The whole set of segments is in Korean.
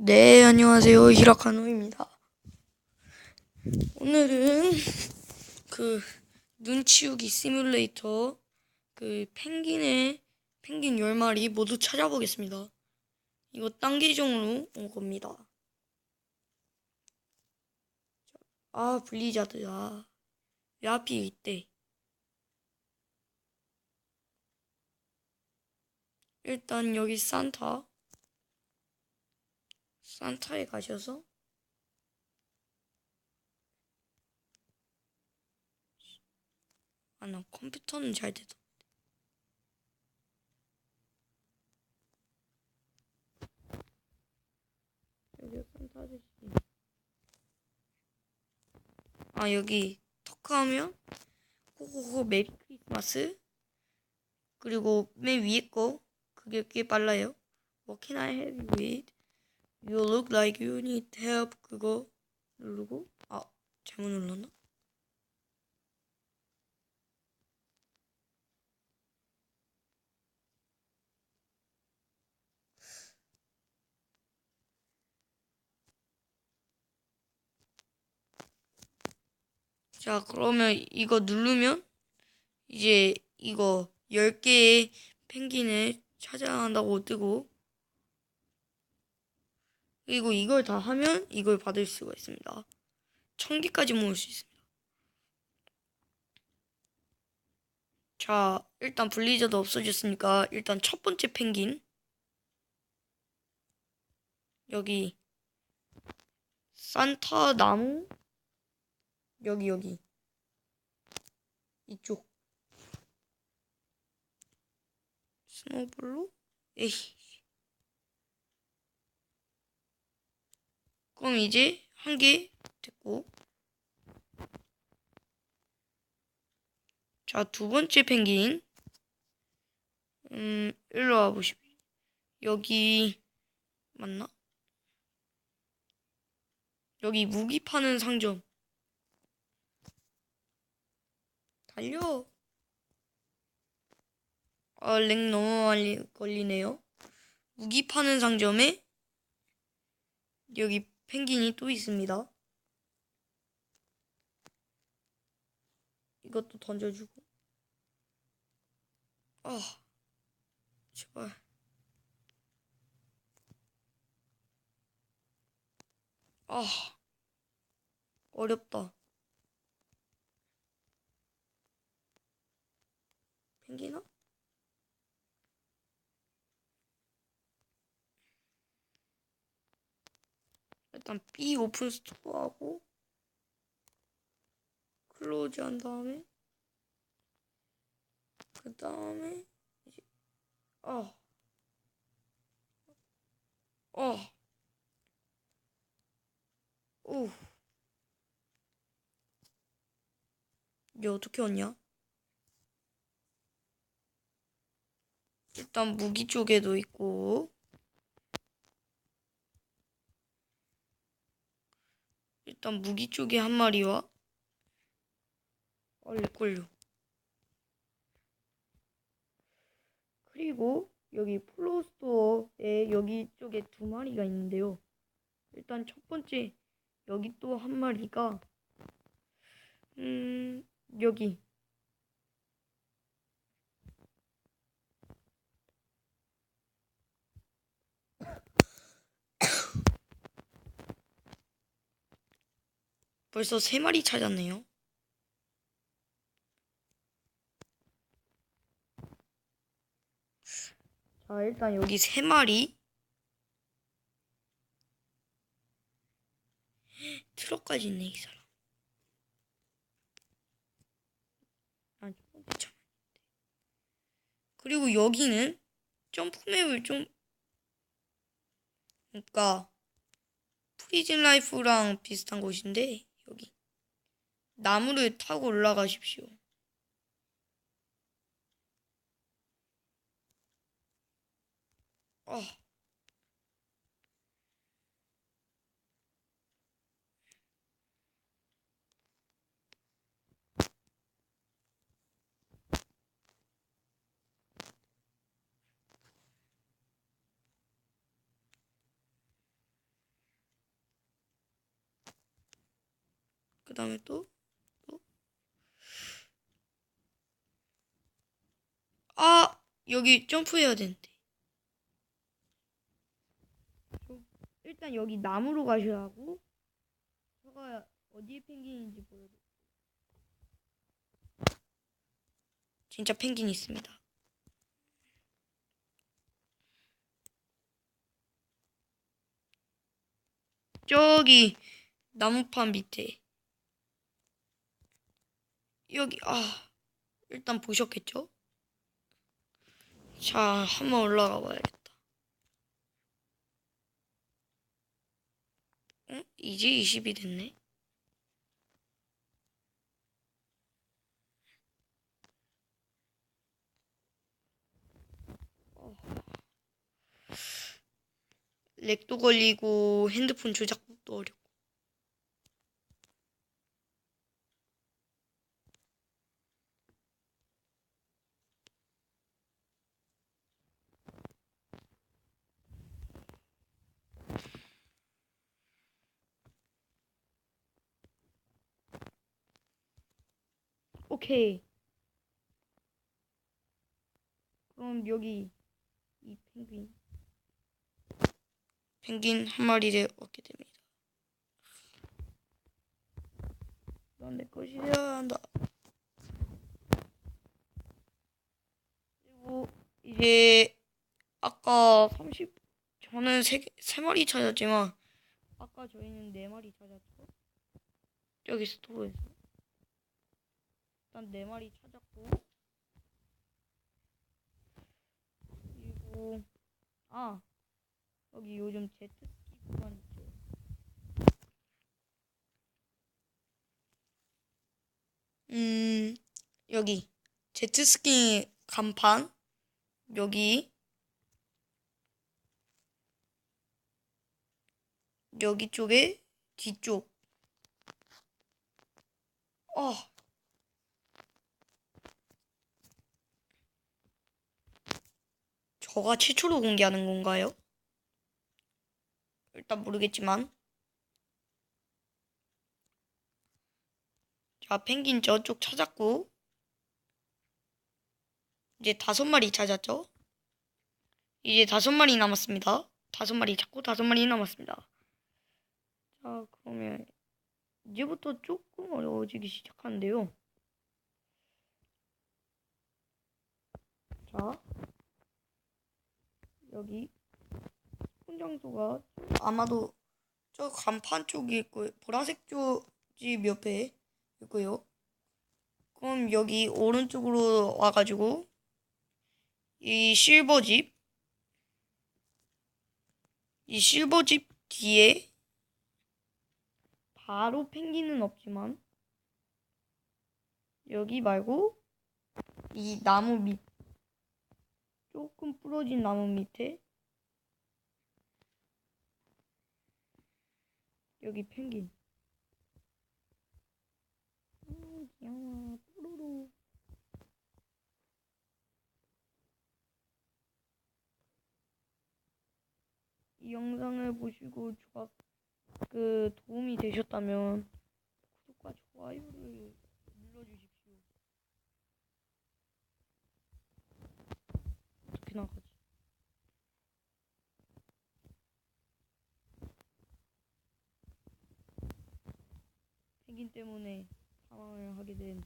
네, 안녕하세요. 히라카노입니다. 오늘은 그 눈치우기 시뮬레이터 그 펭귄의 펭귄 10마리 모두 찾아보겠습니다. 이거 딴 계정으로 온 겁니다. 아, 블리자드야. 왜 하필 이때? 일단 여기 산타. 산타에 가셔서 아, 나 컴퓨터는 잘 아저씨. 아, 여기 터크하면 호호호 메리 크리스마스. 그리고 맨 위에 거 그게 꽤 빨라요. What can I you with? You look like you need help. 그거 누르고 아 잘못 눌렀나? 자 그러면 이거 누르면 이제 이거 10개의 펭귄을 찾아야 한다고 뜨고 그리고 이걸 다 하면 이걸 받을 수가 있습니다. 천 개까지 모을 수 있습니다. 자, 일단 블리자드 없어졌으니까 일단 첫 번째 펭귄. 여기 산타 나무. 여기 여기. 이쪽. 스노볼로? 에이 그럼 이제 한 개 됐고. 자 두 번째 펭귄. 음 일로 와 보십시오. 여기 맞나? 여기 무기 파는 상점. 달려. 아, 렉 너무 많이 걸리네요. 무기 파는 상점에 여기 펭귄이 또 있습니다. 이것도 던져주고. 아, 제발. 아, 어렵다. 펭귄아? 일단 B 오픈 스토어 하고 클로즈 한 다음에 그 다음에 어. 어. 오. 이게 어떻게 왔냐? 일단 무기 쪽에도 있고 일단 무기 쪽에 한 마리와 얼레 걸려. 그리고 여기 플로스토어에 여기 쪽에 두 마리가 있는데요. 일단 첫 번째 여기 또 한 마리가 음 여기 벌써 세 마리 찾았네요. 자, 일단 여기 세 마리. 트럭까지 있네, 이 사람. 아, 참. 그리고 여기는 점프맵을 좀, 그러니까, 프리즌 라이프랑 비슷한 곳인데, 나무를 타고 올라가십시오. 아. 어. 그 다음에 또 아! 여기 점프해야 되는데. 저- 일단 여기 나무로 가셔야 하고, 제가 어디에 펭귄인지 보여드릴게요. 진짜 펭귄이 있습니다. 저기 나무판 밑에 여기 아 일단 보셨겠죠? 자 한번 올라가 봐야겠다. 응? 이제 20이 됐네. 어. 렉도 걸리고 핸드폰 조작도 어렵고. 오케이. 그럼 여기 이 펭귄 펭귄 한 마리를 얻게 됩니다. 넌내 것이어야 한다. 그리고 이제 아까 30 저는 세, 개- 세 마리 찾았지만 아까 저희는 네 마리 찾았죠. 저기 스토어에서 일단 네 마리 찾았고. 그리고 아 여기 요즘 제트스키 구간 있죠. 음 여기 제트스키 간판? 여기. 여기 쪽에 뒤쪽. 어 저가 최초로 공개하는 건가요? 일단 모르겠지만 자 펭귄 저쪽 찾았고 이제 다섯 마리 찾았죠? 이제 다섯 마리 남았습니다. 다섯 마리 찾고 다섯 마리 남았습니다. 자 그러면 이제부터 조금 어려워지기 시작하는데요. 자 여기 스폰 장소가 아마도 저 간판 쪽이 있고 보라색 쪽집 옆에 있고요. 그럼 여기 오른쪽으로 와가지고 이 실버 집 이 실버 집 뒤에 바로 펭귄은 없지만 여기 말고 이 나무 밑 조금 부러진 나무 밑에 여기 펭귄. 음, 이 영상을 보시고 좋아 그 도움이 되셨다면 구독과 좋아요를 눌러주십시오. 어떻게 나가지? 펭귄 때문에 사망을 하게 된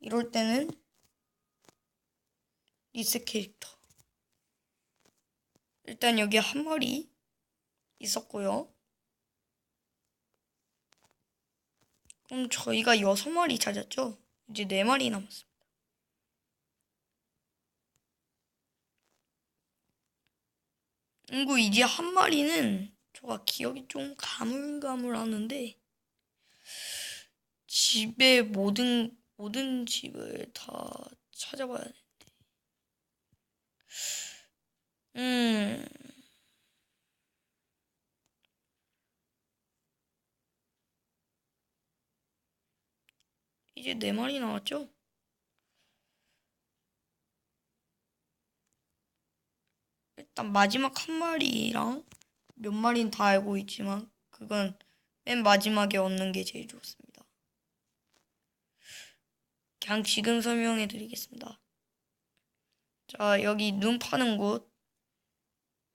이럴 때는 리셋 캐릭터 일단 여기 한 마리 있었고요. 그럼 저희가 여섯 마리 찾았죠? 이제 네 마리 남았습니다. 그리고 이제 한 마리는 저가 기억이 좀 가물가물하는데 집의 모든 모든 집을 다 찾아봐야 되는데. 음. 이제 네 마리 나왔죠? 일단 마지막 한 마리랑 몇 마리는 다 알고 있지만 그건 맨 마지막에 얻는 게 제일 좋습니다. 그냥 지금 설명해 드리겠습니다. 자, 여기 눈 파는 곳.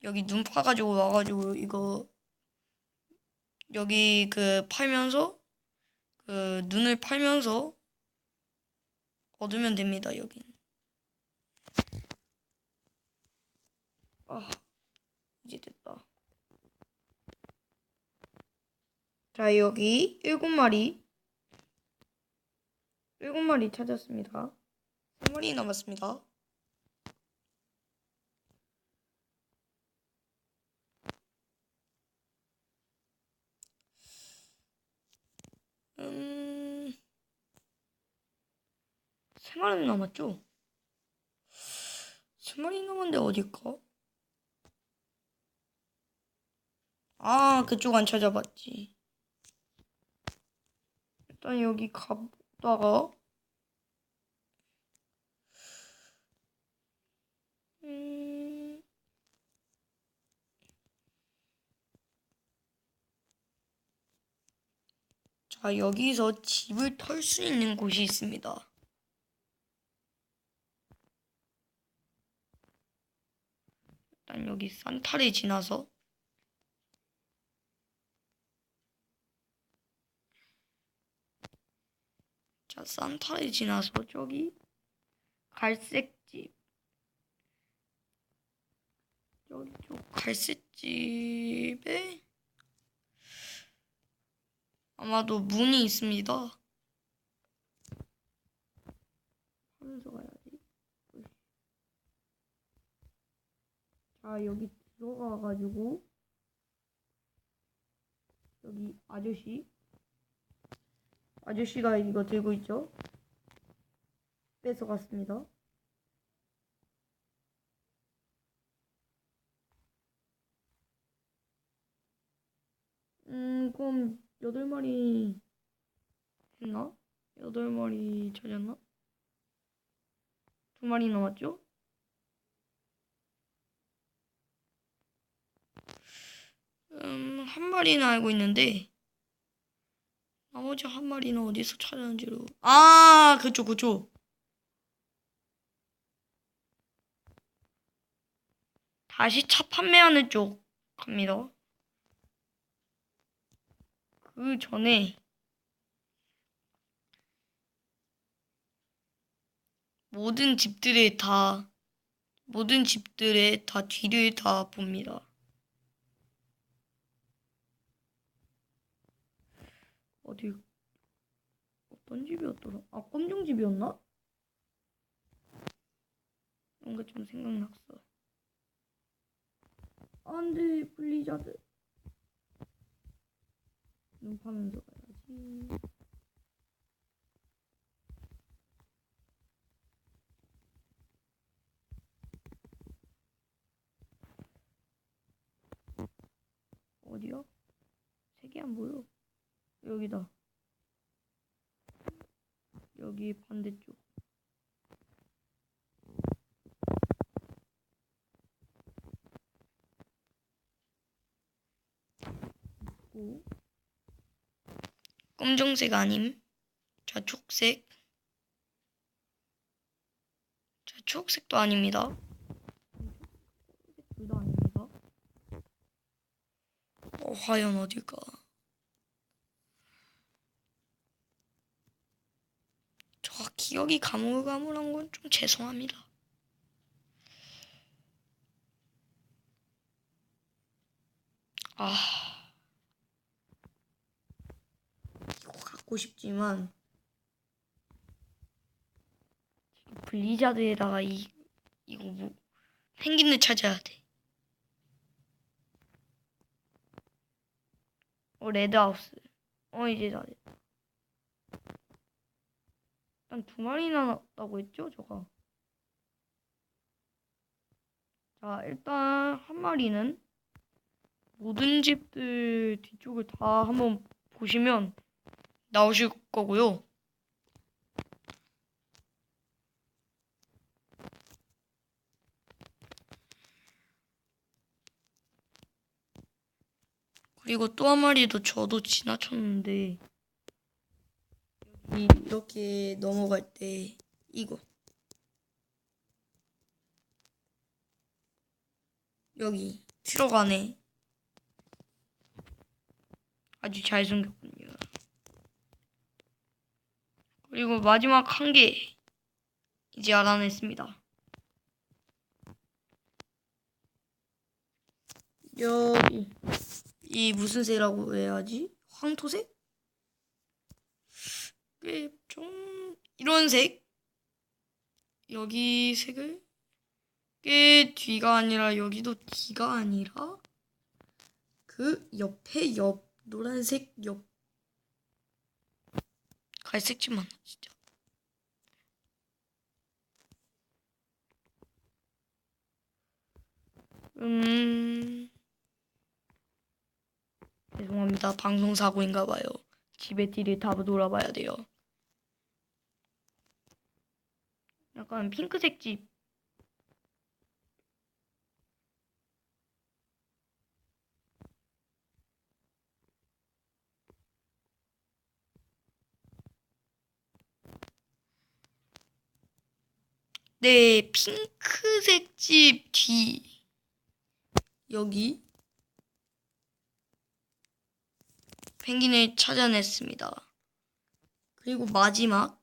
여기 눈 파가지고 와가지고 이거 여기 그 팔면서 그 눈을 팔면서 얻으면 됩니다. 여긴. 아, 이제 됐다. 자, 여기 일곱 마리. 일곱 마리 찾았습니다. 세 마리 남았습니다. 음, 세 마리 남았죠? 세 마리 남았는데 어딜까? 아, 그쪽 안 찾아봤지. 일단 여기 가다가 음... 자, 여기서 집을 털 수 있는 곳이 있습니다. 일단 여기 산타를 지나서 자, 산타를 지나서 저기 갈색 집 여기 저 갈색 집에 아마도 문이 있습니다. 하면서 가야지. 자, 여기 들어가가지고 여기 아저씨 아저씨가 이거 들고 있죠? 뺏어갔습니다. 음, 그럼 여덟 마리 했나? 여덟 마리 찾았나? 두 마리 남았죠? 음, 한 마리는 알고 있는데 나머지 한 마리는 어디서 찾았는지로 아, 그쪽 그쪽. 다시 차 판매하는 쪽 갑니다. 그 전에 모든 집들에 다 모든 집들의 다 뒤를 다 봅니다. 어디 어떤 집이었더라? 아 검정 집이었나? 뭔가 좀 생각났어. 안돼 블리자드. 눈 파면서 가야지. 어디야? 색이 안 보여. 여기다. 여기 반대쪽. 있고. 검정색 아님. 자, 초록색. 자, 초록색도 아닙니다. 둘다 아닙니다. 어, 과연 어딜까? 저 기억이 가물가물한 건 좀 죄송합니다. 아. 이거 갖고 싶지만 블리자드에다가 이 이거 뭐 펭귄을 찾아야 돼. 어 레드하우스. 어 이제 다 됐다. 한 두 마리나 났다고 했죠, 저가. 자, 일단 한 마리는 모든 집들 뒤쪽을 다 한번 보시면 나오실 거고요. 그리고 또 한 마리도 저도 지나쳤는데 이렇게 넘어갈 때 이거 여기 들어가네. 아주 잘 생겼군요. 그리고 마지막 한 개 이제 알아냈습니다. 여기 이 무슨 새라고 해야지? 황토색? 꽤 좀 이런 색? 여기 색을? 꽤 뒤가 아니라 여기도 뒤가 아니라? 그 옆에 옆 노란색 옆. 갈색지만 진짜? 음. 죄송합니다. 방송 사고인가 봐요 집에 뒤를 다 돌아봐야 돼요 약간 핑크색 집 네, 핑크색 집 뒤. 여기. 펭귄을 찾아냈습니다. 그리고 마지막.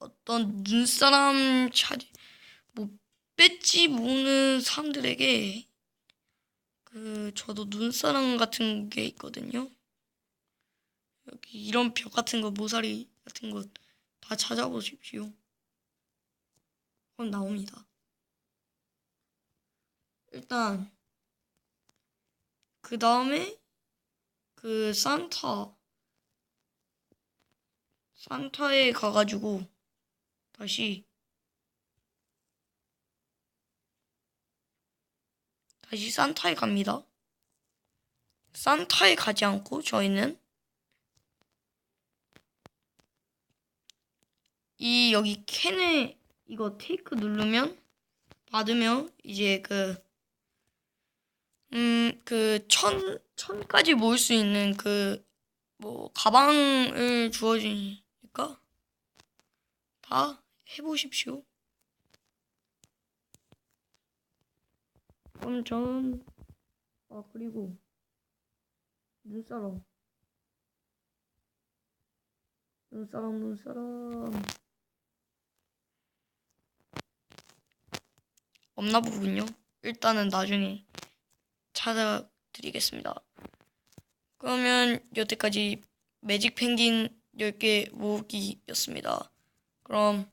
어떤 눈사람 찾, 뭐, 배지 모으는 사람들에게 그, 저도 눈사람 같은 게 있거든요. 여기 이런 벽 같은 거, 모서리 같은 거 다 찾아보십시오. 그럼 나옵니다. 일단 그 다음에 그 산타 산타에 가가지고 다시 다시 산타에 갑니다. 산타에 가지 않고 저희는 이 여기 캔에 이거 테이크 누르면 받으면 이제 그 음, 그 천, 천까지 모을 수 있는 그, 뭐, 가방을 주어지니까 다 해보십시오. 그럼 저는, 아, 그리고, 눈사람. 눈사람, 눈사람. 없나 보군요. 일단은 나중에 찾아드리겠습니다. 그러면 여태까지 매직 펭귄 10개 모으기였습니다. 그럼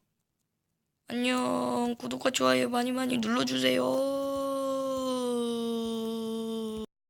안녕 구독과 좋아요 많이 많이 눌러주세요.